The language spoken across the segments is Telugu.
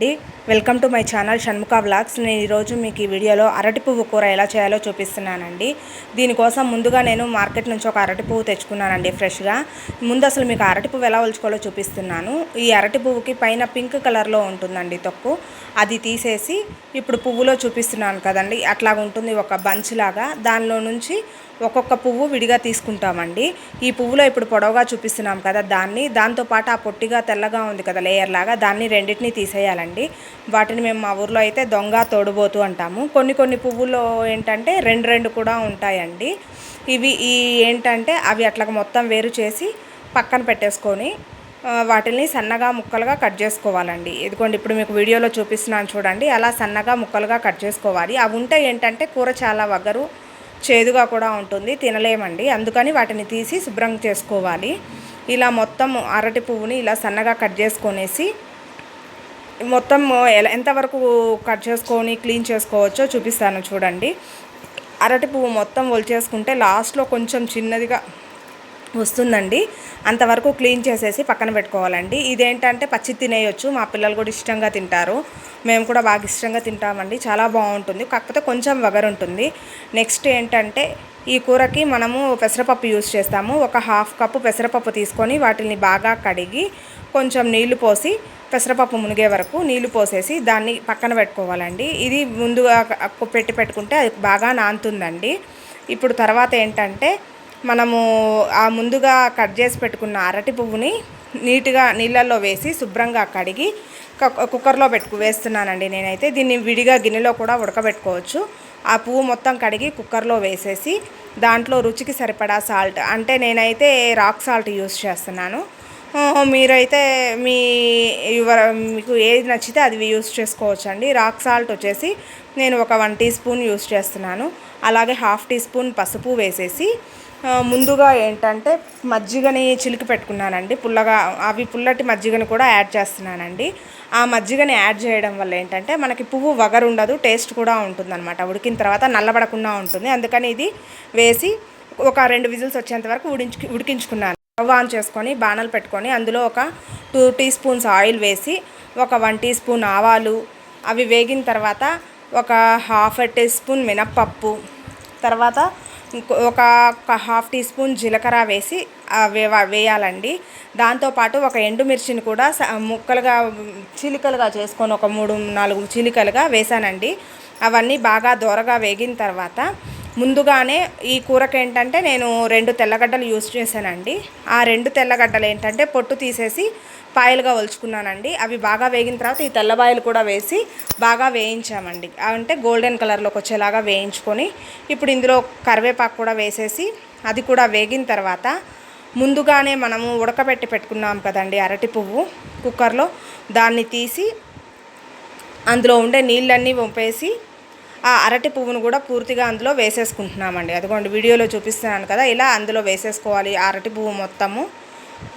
అండి. Welcome to my channel Shanmukha blogs నేను ఈరోజు మీకు ఈ వీడియోలో అరటి పువ్వు కూర ఎలా చేయాలో చూపిస్తున్నానండి. దీనికోసం ముందుగా నేను మార్కెట్ నుంచి ఒక అరటి పువ్వు తెచ్చుకున్నానండి ఫ్రెష్గా. ముందు అసలు మీకు అరటి పువ్వు ఎలా ఒలుచుకోవాలో చూపిస్తున్నాను. ఈ అరటి పువ్వుకి పైన పింక్ కలర్లో ఉంటుందండి తొక్కు. అది తీసేసి ఇప్పుడు పువ్వులో చూపిస్తున్నాను కదండి. అట్లా ఉంటుంది ఒక బంచ్ లాగా. దానిలో నుంచి ఒక్కొక్క పువ్వు విడిగా తీసుకుంటామండి. ఈ పువ్వులో ఇప్పుడు పొడవుగా చూపిస్తున్నాం కదా దాన్ని. దాంతోపాటు ఆ పొట్టిగా తెల్లగా ఉంది కదా లేయర్ లాగా. దాన్ని రెండింటిని తీసేయాలండి. వాటిని మేము మా ఊర్లో అయితే దొంగ తోడుబోతు అంటాము. కొన్ని కొన్ని పువ్వుల్లో ఏంటంటే రెండు రెండు కూడా ఉంటాయండి. ఇవి ఈ ఏంటంటే అవి అట్లా మొత్తం వేరు చేసి పక్కన పెట్టేసుకొని వాటిని సన్నగా ముక్కలుగా కట్ చేసుకోవాలండి. ఇదిగోండి ఇప్పుడు మీకు వీడియోలో చూపిస్తున్నాను చూడండి. అలా సన్నగా ముక్కలుగా కట్ చేసుకోవాలి. అవి ఉంటే ఏంటంటే కూర చాలా వగరు. చేదుగా కూడా ఉంటుంది తినలేమండి. అందుకని వాటిని తీసి శుభ్రం చేసుకోవాలి. ఇలా మొత్తం అరటి పువ్వుని ఇలా సన్నగా కట్ చేసుకొనేసి మొత్తం ఎలా ఎంతవరకు కట్ చేసుకొని క్లీన్ చేసుకోవచ్చో చూపిస్తాను చూడండి. అరటి పువ్వు మొత్తం ఒలిచేసుకుంటే లాస్ట్లో కొంచెం చిన్నదిగా వస్తుందండి. అంతవరకు క్లీన్ చేసేసి పక్కన పెట్టుకోవాలండి. ఇదేంటంటే పచ్చి తినేయొచ్చు. మా పిల్లలు కూడా ఇష్టంగా తింటారు. మేము కూడా బాగా ఇష్టంగా తింటామండి. చాలా బాగుంటుంది. కాకపోతే కొంచెం వగరు ఉంటుంది నెక్స్ట్ ఏంటంటే ఈ కూరకి మనము పెసరపప్పు యూస్ చేస్తాము. ఒక హాఫ్ కప్పు పెసరపప్పు తీసుకొని వాటిని బాగా కడిగి కొంచెం నీళ్ళు పోసి పెసరపప్పు మునిగే వరకు నీళ్ళు పోసేసి దాన్ని పక్కన పెట్టుకోవాలండి. ఇది ముందుగా పెట్టి పెట్టుకుంటే అది బాగా నానుతుందండి. ఇప్పుడు తర్వాత ఏంటంటే మనము ఆ ముందుగా కట్ చేసి పెట్టుకున్న అరటి పువ్వుని నీట్గా నీళ్ళల్లో వేసి శుభ్రంగా కడిగి కుక్కర్లో పెట్టుకు వేస్తున్నానండి నేనైతే. దీన్ని విడిగా గిన్నెలో కూడా ఉడకబెట్టుకోవచ్చు. ఆ పువ్వు మొత్తం కడిగి కుక్కర్లో వేసేసి దాంట్లో రుచికి సరిపడా సాల్ట్ అంటే నేనైతే రాక్ సాల్ట్ యూస్ చేస్తున్నాను. మీరైతే మీ మీకు ఏది నచ్చితే అది యూస్ చేసుకోవచ్చు అండి రాక్ సాల్ట్ వచ్చేసి నేను ఒక వన్ టీ స్పూన్ యూస్ చేస్తున్నాను. అలాగే హాఫ్ టీ స్పూన్ పసుపు వేసేసి ముందుగా ఏంటంటే మజ్జిగని చిలికి పెట్టుకున్నానండి. పుల్లగా అవి పుల్లటి మజ్జిగని కూడా యాడ్ చేస్తున్నానండి. ఆ మజ్జిగని యాడ్ చేయడం వల్ల ఏంటంటే మనకి పువ్వు వగరు ఉండదు టేస్ట్ కూడా ఉంటుందన్నమాట. ఉడికిన తర్వాత నల్లబడకుండా ఉంటుంది. అందుకని ఇది వేసి ఒక రెండు విజిల్స్ వచ్చేంత వరకు ఉడించు ఉడికించుకున్నాను. స్టవ్ ఆన్ చేసుకొని బాణలు పెట్టుకొని అందులో ఒక టూ టీ స్పూన్స్ ఆయిల్ వేసి ఒక వన్ టీ స్పూన్ ఆవాలు అవి వేగిన తర్వాత ఒక హాఫ్ టీ స్పూన్ మినప్పప్పు తర్వాత ఒక హాఫ్ టీ స్పూన్ జీలకర్ర వేసి వేయాలండి. దాంతోపాటు ఒక ఎండుమిర్చిని కూడా ముక్కలుగా చిలికలుగా చేసుకొని ఒక మూడు నాలుగు చిలికలుగా వేసానండి అవన్నీ బాగా దోరగా వేగిన తర్వాత ముందుగానే ఈ కూరకి ఏంటంటే నేను రెండు తెల్లగడ్డలు యూజ్ చేశానండి. ఆ రెండు తెల్లగడ్డలు ఏంటంటే పొట్టు తీసేసి పాయలుగా ఒలుచుకున్నానండి. అవి బాగా వేగిన తర్వాత ఈ తెల్లబాయలు కూడా వేసి బాగా వేయించామండి. అంటే గోల్డెన్ కలర్లోకి వచ్చేలాగా వేయించుకొని ఇప్పుడు ఇందులో కరివేపాకు కూడా వేసేసి అది కూడా వేగిన తర్వాత ముందుగానే మనము ఉడకబెట్టి పెట్టుకున్నాం కదండి అరటి పువ్వు కుక్కర్లో. దాన్ని తీసి అందులో ఉండే నీళ్ళన్నీ వంపేసి ఆ అరటి పువ్వును కూడా పూర్తిగా అందులో వేసేసుకుంటున్నామండి. అదిగోండి వీడియోలో చూపిస్తున్నాను కదా ఇలా అందులో వేసేసుకోవాలి అరటి పువ్వు మొత్తము.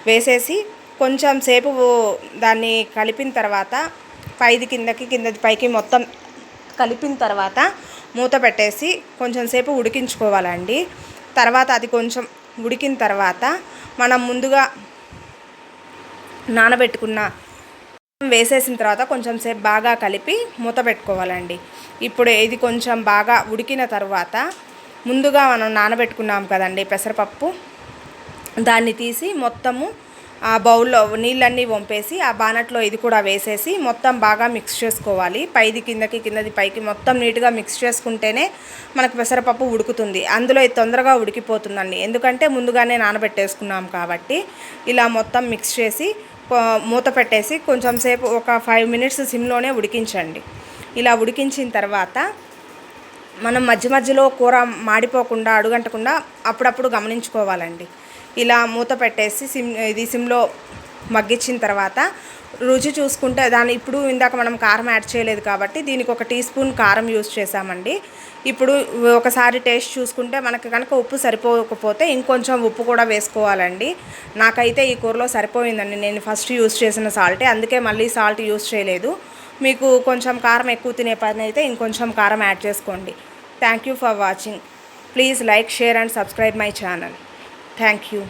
వేసేసి కొంచెం సేపు దాన్ని కలిపిన తర్వాత పైది కిందకి కిందది పైకి మొత్తం కలిపిన తర్వాత మూత పెట్టేసి కొంచెం సేపు ఉడికించుకోవాలండి. తర్వాత అది కొంచెం ఉడికిన తర్వాత మనం ముందుగా నానబెట్టుకున్న వేసేసిన తర్వాత కొంచెం సేపు బాగా కలిపి మూత పెట్టుకోవాలండి. ఇప్పుడు ఇది కొంచెం బాగా ఉడికిన తర్వాత ముందుగా మనం నానబెట్టుకున్నాం కదండి పెసరపప్పు. దాన్ని తీసి మొత్తము ఆ బౌల్లో నీళ్ళన్నీ వంపేసి ఆ బానట్లో ఇది కూడా వేసేసి మొత్తం బాగా మిక్స్ చేసుకోవాలి. పైది కిందకి కిందది పైకి మొత్తం నీట్గా మిక్స్ చేసుకుంటేనే మనకు పెసరపప్పు ఉడుకుతుంది. అందులో ఇది తొందరగా ఉడికిపోతుందండి. ఎందుకంటే ముందుగానే నానబెట్టేసుకున్నాం కాబట్టి ఇలా మొత్తం మిక్స్ చేసి మూత పెట్టేసి కొంచెం సేపు ఒక ఫైవ్ మినిట్స్ సిమ్లోనే ఉడికించండి. ఇలా ఉడికించిన తర్వాత మనం మధ్య మధ్యలో కూర మాడిపోకుండా అడుగంటకుండా అప్పుడప్పుడు గమనించుకోవాలండి. ఇలా మూత పెట్టేసి సిమ్ ఇది సిమ్లో మగ్గించిన తర్వాత రుచి చూసుకుంటే దాని ఇప్పుడు ఇందాక మనం కారం యాడ్ చేయలేదు కాబట్టి దీనికి ఒక టీ స్పూన్ కారం యూస్ చేసామండి ఇప్పుడు ఒకసారి టేస్ట్ చూసుకుంటే మనకి కనుక ఉప్పు సరిపోకపోతే ఇంకొంచెం ఉప్పు కూడా వేసుకోవాలండి. నాకైతే ఈ కూరలో సరిపోయిందండి. నేను ఫస్ట్ యూస్ చేసిన సాల్టే. అందుకే మళ్ళీ సాల్ట్ యూస్ చేయలేదు. మీకు కొంచెం కారం ఎక్కువ తినే పని అయితే ఇంకొంచెం కారం యాడ్ చేసుకోండి. Thank you for watching please like share and subscribe my channel thank you